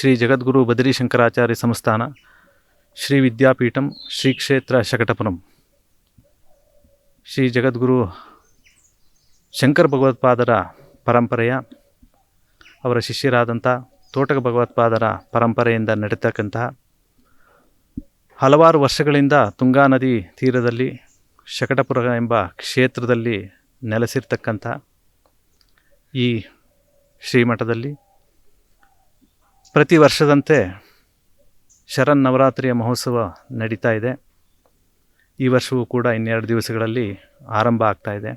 ಶ್ರೀ ಜಗದ್ಗುರು ಬದರಿ ಶಂಕರಾಚಾರ್ಯ ಸಂಸ್ಥಾನ, ಶ್ರೀ ವಿದ್ಯಾಪೀಠಂ ಶ್ರೀ ಕ್ಷೇತ್ರ ಶಕಟಪುರಂ. ಶ್ರೀ ಜಗದ್ಗುರು ಶಂಕರ ಭಗವತ್ಪಾದರ ಪರಂಪರೆಯ, ಅವರ ಶಿಷ್ಯರಾದಂಥ ತೋಟಕ ಭಗವತ್ಪಾದರ ಪರಂಪರೆಯಿಂದ ನಡೀತಕ್ಕಂತಹ ಹಲವಾರು ವರ್ಷಗಳಿಂದ ತುಂಗಾ ನದಿ ತೀರದಲ್ಲಿ, ಶಕಟಪುರ ಎಂಬ ಕ್ಷೇತ್ರದಲ್ಲಿ ನೆಲೆಸಿರ್ತಕ್ಕಂಥ ಈ ಶ್ರೀಮಠದಲ್ಲಿ ಪ್ರತಿ ವರ್ಷದಂತೆ ಶರನ್ನವರಾತ್ರಿಯ ಮಹೋತ್ಸವ ನಡೀತಾ ಇದೆ. ಈ ವರ್ಷವೂ ಕೂಡ ಇನ್ನೆರಡು ದಿವಸಗಳಲ್ಲಿ ಆರಂಭ ಆಗ್ತಾ ಇದೆ.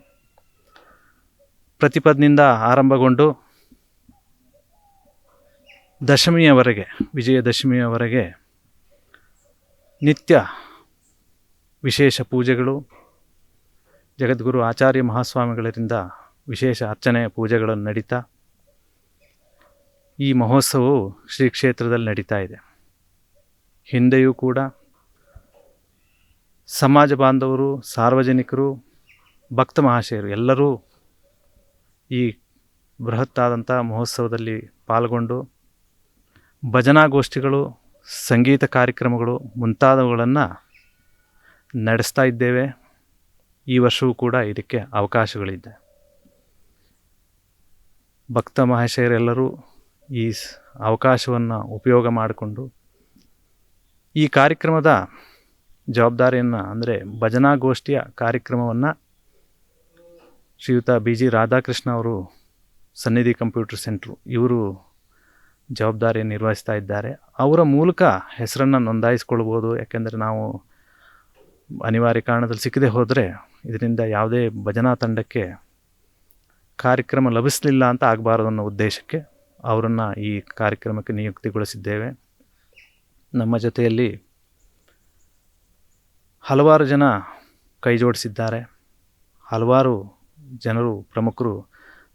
ಪ್ರತಿಪದ್ನಿಂದ ಆರಂಭಗೊಂಡು ದಶಮಿಯವರೆಗೆ, ವಿಜಯದಶಮಿಯವರೆಗೆ ನಿತ್ಯ ವಿಶೇಷ ಪೂಜೆಗಳು, ಜಗದ್ಗುರು ಆಚಾರ್ಯ ಮಹಾಸ್ವಾಮಿಗಳಿಂದ ವಿಶೇಷ ಅರ್ಚನೆಯ ಪೂಜೆಗಳನ್ನು ನಡೀತಾ ಈ ಮಹೋತ್ಸವವು ಶ್ರೀ ಕ್ಷೇತ್ರದಲ್ಲಿ ನಡೀತಾ ಇದೆ. ಹಿಂದೆಯೂ ಕೂಡ ಸಮಾಜ ಬಾಂಧವರು, ಸಾರ್ವಜನಿಕರು, ಭಕ್ತ ಮಹಾಶಯರು ಎಲ್ಲರೂ ಈ ಬೃಹತ್ತಾದಂಥ ಮಹೋತ್ಸವದಲ್ಲಿ ಪಾಲ್ಗೊಂಡು ಭಜನಾಗೋಷ್ಠಿಗಳು, ಸಂಗೀತ ಕಾರ್ಯಕ್ರಮಗಳು ಮುಂತಾದವುಗಳನ್ನು ನಡೆಸ್ತಾ ಇದ್ದೇವೆ. ಈ ವರ್ಷವೂ ಕೂಡ ಇದಕ್ಕೆ ಅವಕಾಶಗಳಿದೆ. ಭಕ್ತ ಮಹಾಶಯರೆಲ್ಲರೂ ಈ ಅವಕಾಶವನ್ನು ಉಪಯೋಗ ಮಾಡಿಕೊಂಡು ಈ ಕಾರ್ಯಕ್ರಮದ ಜವಾಬ್ದಾರಿಯನ್ನು, ಅಂದರೆ ಭಜನಾಗೋಷ್ಠಿಯ ಕಾರ್ಯಕ್ರಮವನ್ನು ಶ್ರೀಯುತ ಬಿ ಜಿ ರಾಧಾಕೃಷ್ಣ ಅವರು ಸನ್ನಿಧಿ ಕಂಪ್ಯೂಟರ್ ಸೆಂಟ್ರು ಇವರು ಜವಾಬ್ದಾರಿ ನಿರ್ವಹಿಸ್ತಾ ಇದ್ದಾರೆ. ಅವರ ಮೂಲಕ ಹೆಸರನ್ನು ನೋಂದಾಯಿಸ್ಕೊಳ್ಬೋದು ಯಾಕೆಂದರೆ ನಾವು ಅನಿವಾರ್ಯ ಕಾರಣದಲ್ಲಿ ಸಿಕ್ಕದೆ ಹೋದರೆ ಇದರಿಂದ ಯಾವುದೇ ಭಜನಾ ತಂಡಕ್ಕೆ ಕಾರ್ಯಕ್ರಮ ಲಭಿಸಲಿಲ್ಲ ಅಂತ ಆಗಬಾರದು ಅನ್ನೋ ಉದ್ದೇಶಕ್ಕೆ ಅವರನ್ನು ಈ ಕಾರ್ಯಕ್ರಮಕ್ಕೆ ನಿಯುಕ್ತಿಗೊಳಿಸಿದ್ದೇವೆ. ನಮ್ಮ ಜೊತೆಯಲ್ಲಿ ಹಲವಾರು ಜನ ಕೈ ಜೋಡಿಸಿದ್ದಾರೆ. ಹಲವಾರು ಜನರು, ಪ್ರಮುಖರು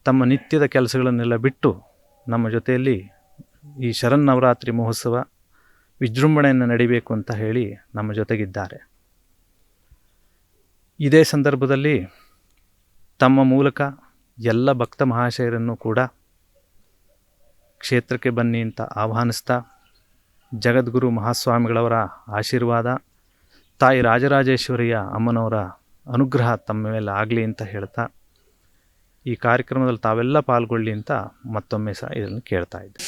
ತಮ್ಮ ನಿತ್ಯದ ಕೆಲಸಗಳನ್ನೆಲ್ಲ ಬಿಟ್ಟು ನಮ್ಮ ಜೊತೆಯಲ್ಲಿ ಈ ಶರನ್ನವರಾತ್ರಿ ಮಹೋತ್ಸವ ವಿಜೃಂಭಣೆಯನ್ನು ನಡಿಬೇಕು ಅಂತ ಹೇಳಿ ನಮ್ಮ ಜೊತೆಗಿದ್ದಾರೆ. ಇದೇ ಸಂದರ್ಭದಲ್ಲಿ ತಮ್ಮ ಮೂಲಕ ಎಲ್ಲ ಭಕ್ತ ಮಹಾಶಯರನ್ನು ಕೂಡ ಕ್ಷೇತ್ರಕ್ಕೆ ಬನ್ನಿ ಅಂತ ಆಹ್ವಾನಿಸ್ತಾ ಜಗದ್ಗುರು ಮಹಾಸ್ವಾಮಿಗಳವರ ಆಶೀರ್ವಾದ, ತಾಯಿ ರಾಜರಾಜೇಶ್ವರಿಯ ಅಮ್ಮನವರ ಅನುಗ್ರಹ ತಮ್ಮ ಮೇಲೆ ಆಗಲಿ ಅಂತ ಹೇಳ್ತಾ ಈ ಕಾರ್ಯಕ್ರಮದಲ್ಲಿ ತಾವೆಲ್ಲ ಪಾಲ್ಗೊಳ್ಳಿ ಅಂತ ಮತ್ತೊಮ್ಮೆ ಸಹ ಇದನ್ನು ಕೇಳ್ತಾ ಇದ್ದೆ.